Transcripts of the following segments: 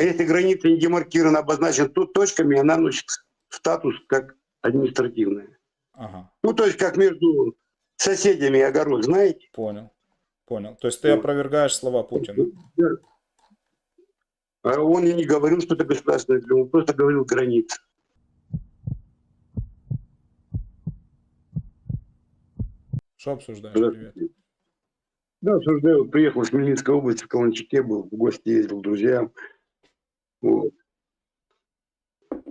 А если граница не демаркирована, обозначена тут точками, она носит статус как административная. Ага, Ну, то есть как между соседями огород, знаете? понял. Понял. То есть ты опровергаешь слова Путина. А он и не говорил, что это государственная тюрьма, он просто говорил граница. Что обсуждаешь? Да. Привет. Да, обсуждаю, приехал из Хмельницкой области, в Каланчаке был, в гости ездил друзьям. Вот.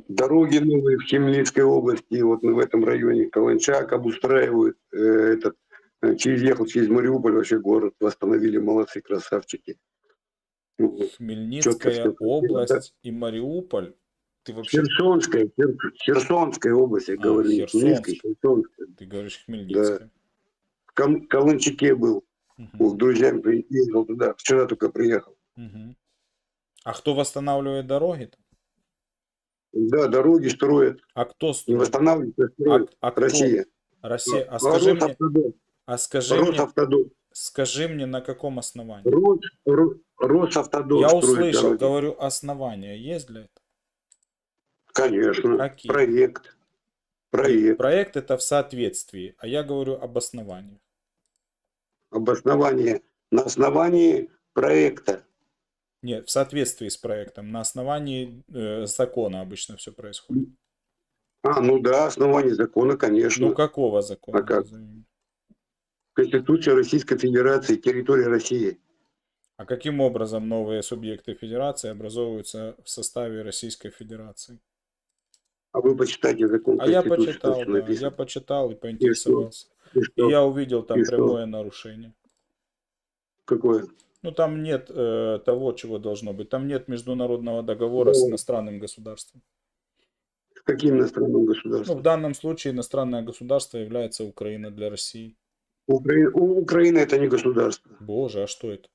Дороги новые в Хмельницкой области, вот в этом районе Каланчак обустраивают. э, этот, э, через, ехал через Мариуполь, вообще город восстановили, молодцы, красавчики. Хмельницкая область и Мариуполь. Ты вообще, Херсонская, Хер- Херсонская область, я А, говорю, Херсонская. Херсонская. ты говоришь Хмельницкая. В Кам- Каланчаке был, вот, с друзьями приехал туда, вчера только приехал. Мгм. А кто восстанавливает дороги? -то? Да, дороги строят, А кто строит? восстанавливают, а А, а кто? Россия. Россия. А скажи мне, Росавтодор. а скажи мне, Росавтодор. скажи мне на каком основании? Рос, Ро- Росавтодор Я строит услышал, дороги. говорю, основания есть для этого? Конечно. Какие? Проект. Проект. Проект это в соответствии, а я говорю об основании. Обоснование. На основании проекта. Нет, в соответствии с проектом. На основании э, закона обычно все происходит. А, ну да, основание закона, конечно. Ну какого закона? А как? Конституция Российской Федерации, территория России. А каким образом новые субъекты федерации образовываются в составе Российской Федерации? А вы почитайте закон А я почитал, что да, я почитал и поинтересовался. И И что? я увидел там И что? прямое нарушение. Какое? Ну там нет э, того, чего должно быть. Там нет международного договора с Да. иностранным государством. С каким иностранным Ну, государством? в данном случае иностранное государство является Украина для России. Укра- У Украины это не государство. Боже, а что это?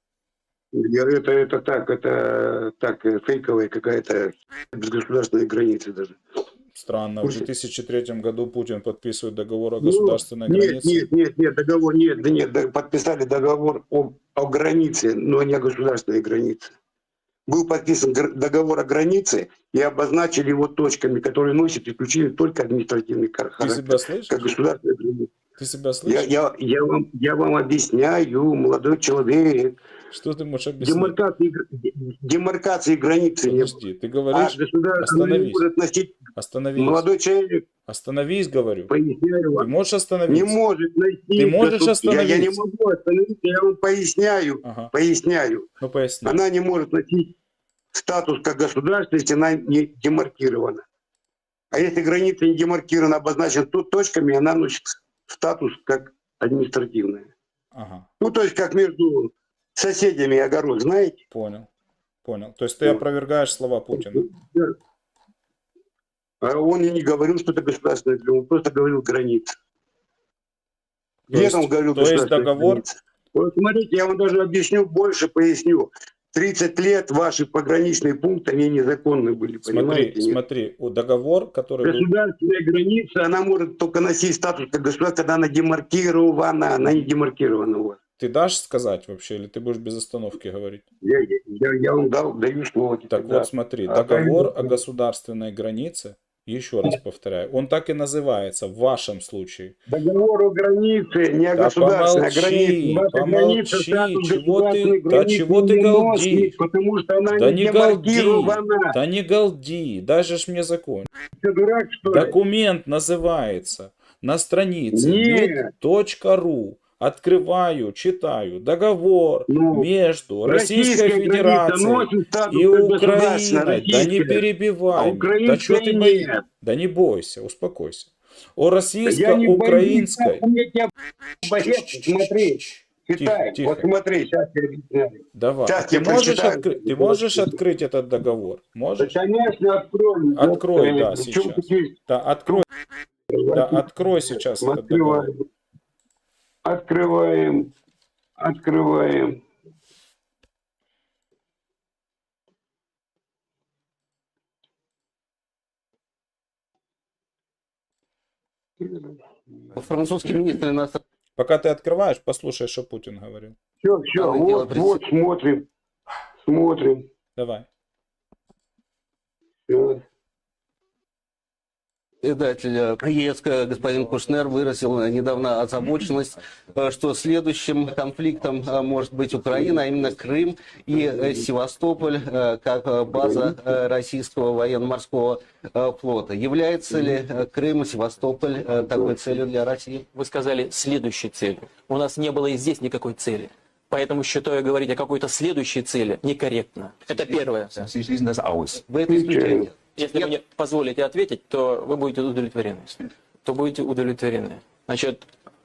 Это, это так, это так, э, фейковая какая-то без государственной границы даже. Странно. В Курсе. 2003 году Путин подписывает договор о Ну, государственной Нет, границе. нет, нет, нет, договор, нет, да нет, подписали договор о, о границе, но не о государственной границе. Был подписан договор о границе и обозначили его точками, которые носят исключительно только административный хар- Ты характер, себя слышишь? как государственная граница. Ты себя Я, слышишь? я, я, вам, я вам объясняю, молодой человек, Что ты можешь объяснить? демаркации, демаркации границы не. Подожди, ты А говоришь, не остановись. может носить, остановись. молодой человек, Остановись, говорю. поясняю Ты вам, можешь не остановиться? может носить. Ты можешь госу- я, я не остановиться? могу остановиться, я вам поясняю, Ага, поясняю. ну поясни. Она не может носить статус как государство, если она не демаркирована. А если граница не демаркирована, обозначена тут точками, она носит статус как административная. Ага, Ну, то есть как между соседями огород, знаете? понял. Понял. То есть ты Вот. опровергаешь слова Путина. А он и не говорил, что это государственная тюрьма, он просто говорил граница. То Где есть- там говорил то есть договор- граница? Вот смотрите, я вам даже объясню, больше поясню. 30 лет ваши пограничные пункты, они незаконны были, Смотри, понимаете? смотри, у договор, который был... Государственная граница, она может только носить статус как государство, когда она демаркирована, она не демаркирована у вас. Ты дашь сказать вообще, или ты будешь без остановки говорить? Я, я, я вам дал, даю слово. теперь, Так да. вот, смотри, А договор правильно. о государственной границе, еще раз повторяю, он так и называется в вашем случае. Договор о границе, не о Да государственной помолчи, границе. Помолчи, статус чего ты- да чего ты носит, Потому что она Да не не галди, да не галди, даже ж мне закончить. Ты дурак, что ли? Документ называется на странице Нет. Открываю, читаю. Договор Ну, между Российской Федерацией и Украиной. Да не перебивай. А меня. Да что ты боишься? Да не бойся, успокойся. О российско-украинской. смотри, читай. тихо. Вот смотри, сейчас я объясняю. Давай. Сейчас Ты можешь, откры- ты можешь открыть этот договор? Да, Можешь? конечно, открой. Открой, Вот, да, э, в сейчас. Да, открой, да, открой сейчас этот договор. Открываем. Открываем. Французский министр иностранных Пока ты открываешь, послушай, что Путин говорил. Все, все, Надо дело вот, вот, смотрим. Смотрим. Давай. Вот. Председатель э, ЕС господин Кушнер выразил недавно озабоченность, э, что следующим конфликтом э, может быть Украина, а именно Крым и э, Севастополь как база российского военно-морского флота. Является ли Крым и Севастополь такой целью для России? Вы сказали следующей цели. У нас не было и здесь никакой цели. Поэтому считаю говорить о какой-то следующей цели некорректно. Это первое. Вы это исключаете? Если вы мне позволите ответить, то вы будете удовлетворены. То будете удовлетворены. Значит,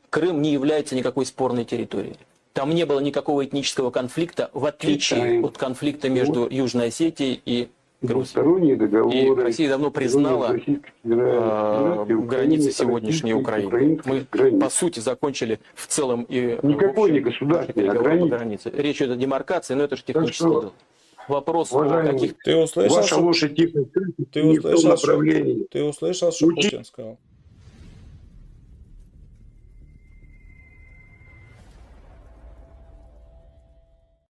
Крым не является никакой спорной территорией. Там не было никакого этнического конфликта, в отличие Китай. от конфликта между Южной Осетией и Грузией. И Россия давно признала э, границы сегодняшней Украины. Мы, границ. по сути, закончили в целом и... Никакой в не общем, государственной, а границе. Речь идет о демаркации, но это же технический что, Вопрос о уважаемый, каких Ты услышал, Ваша что, лошадь тихо Ты услышал, что- ты услышал, что Путин сказал?